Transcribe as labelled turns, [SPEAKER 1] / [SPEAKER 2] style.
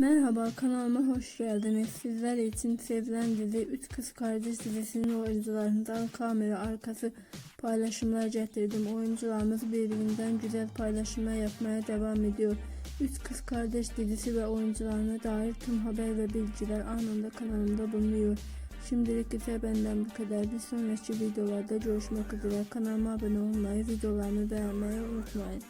[SPEAKER 1] Merhaba kanalıma hoş geldiniz. Sizler için sevilen dizi Üç Kız Kardeş dizisinin oyuncularından kamera arkası paylaşımlar getirdim. Oyuncularımız birbirinden güzel paylaşımlar yapmaya devam ediyor. Üç Kız Kardeş dizisi ve oyuncularına dair tüm haber ve bilgiler anında kanalımda bulunuyor. Şimdilik ise benden bu kadar. Bir sonraki videolarda görüşmek üzere. Kanalıma abone olmayı, videolarımı beğenmeyi unutmayın.